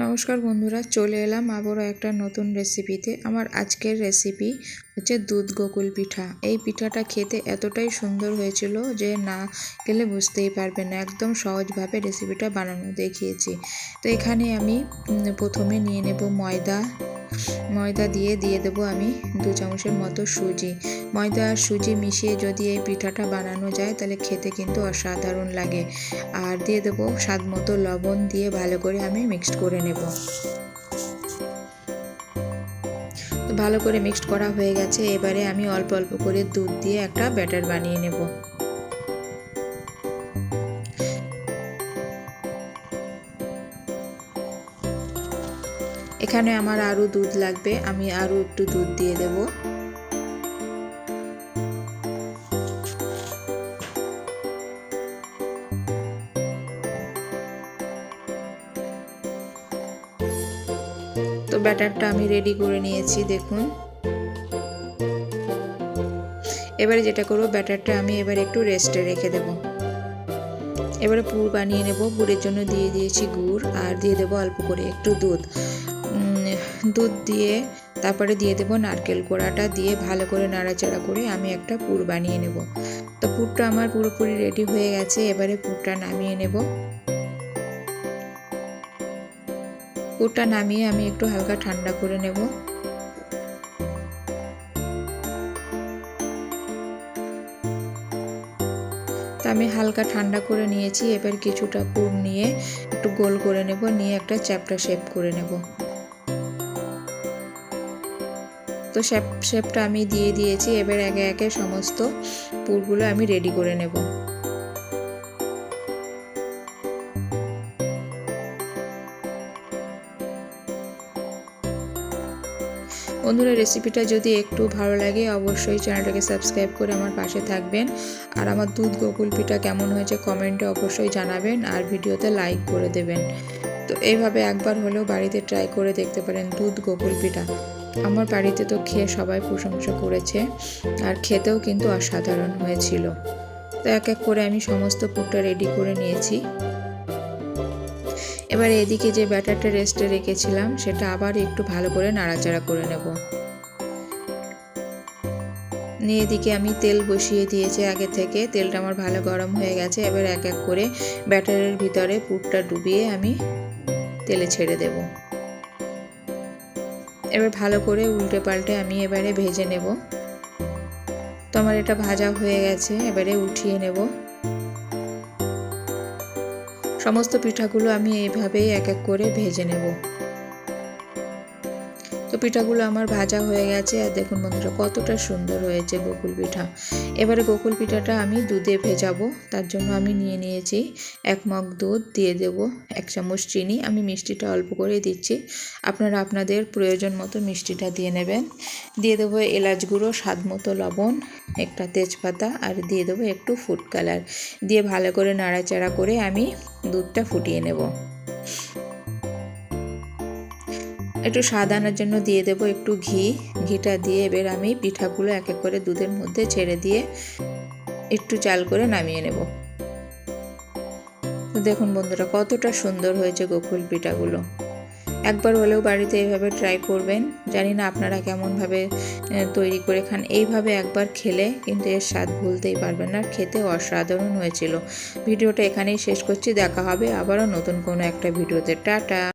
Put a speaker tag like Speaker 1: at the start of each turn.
Speaker 1: নমস্কার বন্ধুরা, চলে এলাম আবারও একটা নতুন রেসিপিতে আমার আজকের রেসিপি হচ্ছে দুধ গোকুল পিঠা। এই পিঠাটা খেতে এতটাই সুন্দর হয়েছিল যে না গেলে বুঝতেই পারবেন না, একদম সহজভাবে রেসিপিটা বানানো দেখিয়েছি। তো এখানে আমি প্রথমে নিয়ে নেব ময়দা ময়দা দিয়ে দিয়ে দেবো আমি দু চামচের মতো সুজি। ময়দা আর সুজি মিশিয়ে যদি এই পিঠাটা বানানো যায়, তাহলে খেতে কিন্তু অসাধারণ লাগে। আর দিয়ে দেবো স্বাদ মতো লবণ দিয়ে ভালো করে আমি মিক্সড করে নেব। ভালো করে মিক্সড করা হয়ে গেছে। এবারে আমি অল্প অল্প করে দুধ দিয়ে একটা ব্যাটার বানিয়ে নেব। এখানে আমার আরও দুধ লাগবে, আমি আরও একটু দুধ দিয়ে দেব। তো ব্যাটারটা আমি রেডি করে নিয়েছি, দেখুন। এবারে যেটা করব, ব্যাটারটা আমি এবার একটু রেস্টে রেখে দেব। এবারে পুর বানিয়ে নেব, পুরের জন্য দিয়ে দিয়েছি গুড়, আর দিয়ে দেবো অল্প করে একটু দুধ। দুধ দিয়ে, তারপরে দিয়ে দেবো নারকেল কোড়াটা দিয়ে ভালো করে নাড়াচাড়া করে আমি একটা পুর বানিয়ে নেব। তো পুরটা আমার পুরোপুরি রেডি হয়ে গেছে, এবারে পুরটা নামিয়ে নেব। পুরটা নামিয়ে আমি একটু হালকা ঠান্ডা করে নেব। তো আমি হালকা ঠান্ডা করে নিয়েছি, এবার কিছুটা পুর নিয়ে একটু গোল করে নেব, নিয়ে একটা চ্যাপটা শেপ করে নেব। তো শেপ, শেপটা আমি দিয়ে দিয়েছি। এবার একে একে সমস্ত পুরগুলো আমি রেডি করে নেব। বন্ধুরা রেসিপিটা যদি একটু ভালো লাগে, অবশ্যই চ্যানেলটাকে সাবস্ক্রাইব করে আমার পাশে থাকবেন। আর আমার দুধ গোকুল পিঠা কেমন হয়েছে কমেন্টে অবশ্যই জানাবেন আর ভিডিওতে লাইক করে দেবেন। তো এইভাবে একবার হলেও বাড়িতে ট্রাই করে দেখতে পারেন দুধ গোকুল পিঠা। আমার বাড়িতে তো খেয়ে সবাই প্রশংসা করেছে, আর খেতেও কিন্তু অসাধারণ হয়েছিল। তো এক এক করে আমি সমস্ত পুরটা রেডি করে নিয়েছি। এবার এদিকে যে ব্যাটারটা রেস্টে রেখেছিলাম, সেটা আবার একটু ভালো করে নাড়াচাড়া করে নেব। নিয়ে এদিকে আমি তেল বসিয়ে দিয়েছি আগে থেকে, তেলটা আমার ভালো গরম হয়ে গেছে, এবার এক এক করে ব্যাটারের ভিতরে পুরটা ডুবিয়ে আমি তেলে ছেড়ে দেব। এবার ভালো করে উল্টে পাল্টে আমি এবারে ভেজে নেব। তো আমার এটা ভাজা হয়ে গেছে, এবারে উঠিয়ে নেব। সমস্ত পিঠাগুলো আমি এইভাবেই এক এক করে ভেজে নেব। তো পিঠাগুলো আমার ভাজা হয়ে গেছে আর দেখুন বন্ধুরা, কতটা সুন্দর হয়েছে গোকুল পিঠা। এবারে গোকুল পিঠাটা আমি দুধে ভেজাবো, তার জন্য আমি নিয়ে নিয়েছি এক মগ দুধ, দিয়ে দেব এক চামচ চিনি। আমি মিষ্টিটা অল্প করে দিচ্ছি। আপনারা আপনাদের প্রয়োজন মতো মিষ্টিটা দিয়ে নেবেন। দিয়ে দেবো এলাচ গুঁড়ো, স্বাদ মতো লবণ, একটা তেজপাতা, আর দিয়ে দেবো একটু ফুড কালার। দিয়ে ভালো করে নাড়াচাড়া করে আমি দুধটা ফুটিয়ে নেব। একটু স্বাদ আনার জন্য দিয়ে দেব একটু ঘি। ঘিটা দিয়ে এবার আমি পিঠাগুলো এক এক করে দুধের মধ্যে ছেড়ে দিয়ে একটু চাল করে নামিয়ে নেব। তো দেখুন বন্ধুরা, কতটা সুন্দর হয়েছে গোকুল পিঠাগুলো। একবার হলেও বাড়িতে এইভাবে ট্রাই করবেন। জানি না আপনারা কেমনভাবে তৈরি করে খান। এইভাবে একবার খেলে কিন্তু এর স্বাদ ভুলতেই পারবেন না। খেতে অসাধারণ হয়েছিল। ভিডিওটা এখানেই শেষ করছি। দেখা হবে আবারও নতুন কোনো একটা ভিডিওতে। টাটা!